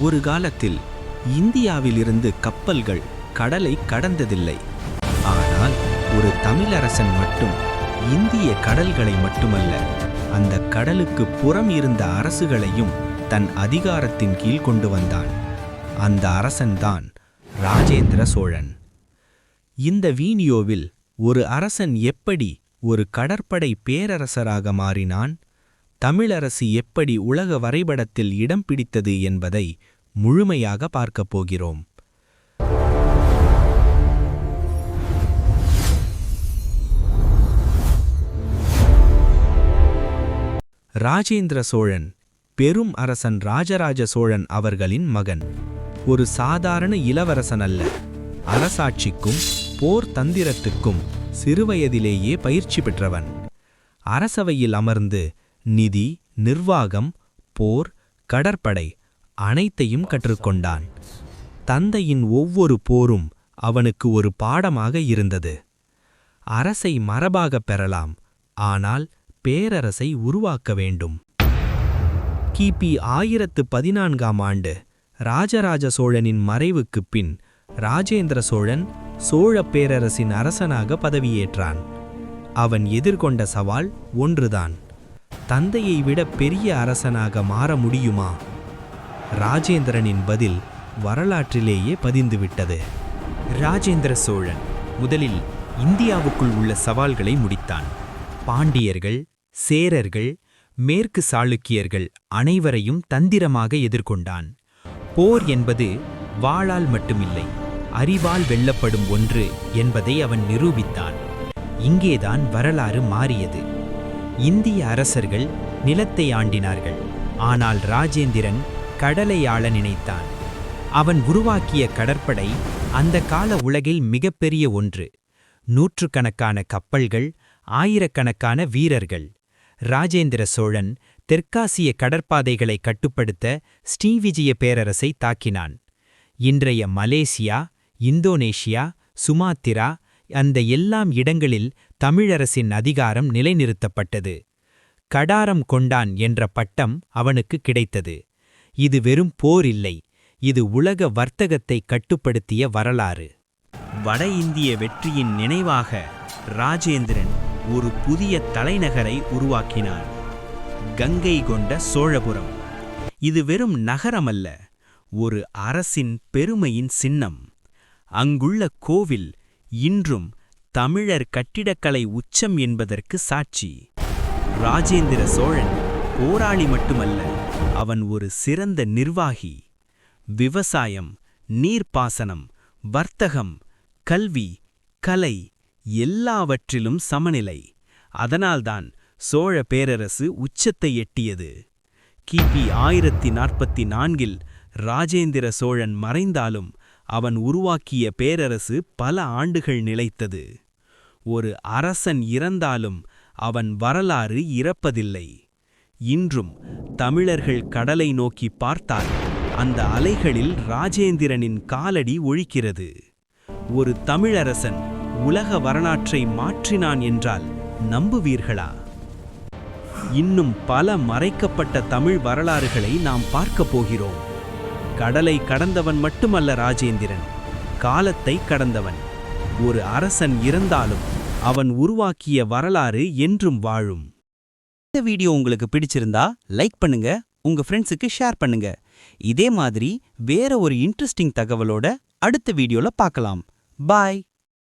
ஒரு காலத்தில் இந்தியாவிலிருந்து கப்பல்கள் கடலை கடந்ததில்லை. ஆனால் ஒரு தமிழரசன் மட்டும் இந்திய கடல்களை மட்டுமல்ல அந்த கடலுக்கு புறம் இருந்த அரசுகளையும் தன் அதிகாரத்தின் கீழ் கொண்டு வந்தான். அந்த அரசன்தான் ராஜேந்திர சோழன். இந்த வீடியோவில் ஒரு அரசன் எப்படி ஒரு கடற்படை பேரரசராக மாறினான்? தமிழரசு எப்படி உலக வரைபடத்தில் இடம் பிடித்தது என்பதை முழுமையாக பார்க்கப் போகிறோம். ராஜேந்திர சோழன் பெரும் அரசன் ராஜராஜ சோழன் அவர்களின் மகன். ஒரு சாதாரண இளவரசன் அல்ல. அரசாட்சிக்கும் போர் தந்திரத்துக்கும் சிறுவயதிலேயே பயிற்சி பெற்றவன். அரசவையில் அமர்ந்து நிதி நிர்வாகம் போர் கடற்படை அனைத்தையும் கற்றுக்கொண்டான். தந்தையின் ஒவ்வொரு போரும் அவனுக்கு ஒரு பாடமாக இருந்தது. அரசை மரபாகப் பெறலாம் ஆனால் பேரரசை உருவாக்க வேண்டும். கிபி ஆயிரத்து பதினான்காம் ஆண்டு ராஜராஜ சோழனின் மறைவுக்குப் பின் ராஜேந்திர சோழன் சோழ பேரரசின் அரசனாக பதவியேற்றான். அவன் எதிர்கொண்ட சவால் ஒன்றுதான். தந்தையை விட பெரிய அரசனாக மாற முடியுமா? ராஜேந்திரனின் பதில் வரலாற்றிலேயே பதிந்துவிட்டது. ராஜேந்திர சோழன் முதலில் இந்தியாவுக்குள் உள்ள சவால்களை முடித்தான். பாண்டியர்கள் சேரர்கள் மேற்கு சாளுக்கியர்கள் அனைவரையும் தந்திரமாக எதிர்கொண்டான். போர் என்பது வாளால் மட்டுமில்லை அறிவால் வெல்லப்படும் ஒன்று என்பதை அவன் நிரூபித்தான். இங்கேதான் வரலாறு மாறியது. இந்திய அரசர்கள் நிலத்தை ஆண்டினார்கள். ஆனால் ராஜேந்திரன் கடலை ஆள நினைத்தான். அவன் உருவாக்கிய கடற்படை அந்த கால உலகில் மிகப்பெரிய ஒன்று. நூற்றுக்கணக்கான கப்பல்கள் ஆயிரக்கணக்கான வீரர்கள். ராஜேந்திர சோழன் தெற்காசிய கடற்பாதைகளை கட்டுப்படுத்த ஸ்ரீவிஜய பேரரசை தாக்கினான். இன்றைய மலேசியா இந்தோனேஷியா சுமாத்திரா அந்த எல்லாம் இடங்களில் தமிழரசின் அதிகாரம் நிலைநிறுத்தப்பட்டது. கடாரம் கொண்டான் என்ற பட்டம் அவனுக்கு கிடைத்தது. இது வெறும் போர் இல்லை இது உலக வர்த்தகத்தை கட்டுப்படுத்திய வரலாறு. வட இந்திய வெற்றியின் நினைவாக ராஜேந்திரன் ஒரு புதிய தலைநகரை உருவாக்கினார் கங்கை கொண்ட சோழபுரம். இது வெறும் நகரமல்ல ஒரு அரசின் பெருமையின் சின்னம். அங்குள்ள கோவில் இன்றும் தமிழர் கட்டிடக்கலை உச்சம் என்பதற்கு சாட்சி. ராஜேந்திர சோழன் போராளி மட்டுமல்ல அவன் ஒரு சிறந்த நிர்வாகி. விவசாயம் நீர்ப்பாசனம் வர்த்தகம் கல்வி கலை எல்லாவற்றிலும் சமநிலை. அதனால்தான் சோழ பேரரசு உச்சத்தை எட்டியது. கிபி ஆயிரத்தி நாற்பத்தி நான்கில் ராஜேந்திர சோழன் மறைந்தாலும் அவன் உருவாக்கிய பேரரசு பல ஆண்டுகள் நிலைத்தது. ஒரு அரசன் இறந்தாலும் அவன் வரலாறு இறப்பதில்லை. இன்றும் தமிழர்கள் கடலை நோக்கி பார்த்தால் அந்த அலைகளில் ராஜேந்திரனின் காலடி ஒழிக்கிறது. ஒரு தமிழரசன் உலக வரலாற்றை மாற்றினான் என்றால் நம்புவீர்களா? இன்னும் பல மறைக்கப்பட்ட தமிழ் வரலாறுகளை நாம் பார்க்கப் போகிறோம். கடலை கடந்தவன் மட்டுமல்ல ராஜேந்திரன் காலத்தை கடந்தவன். ஒரு அரசன் இறந்தாலும் அவன் உருவாக்கிய வரலாறு என்றும் வாழும். இந்த வீடியோ உங்களுக்கு பிடிச்சிருந்தா லைக் பண்ணுங்க உங்க ஃப்ரெண்ட்ஸுக்கு ஷேர் பண்ணுங்க. இதே மாதிரி வேற ஒரு இன்ட்ரெஸ்டிங் தகவலோட அடுத்த வீடியோல பார்க்கலாம். பாய்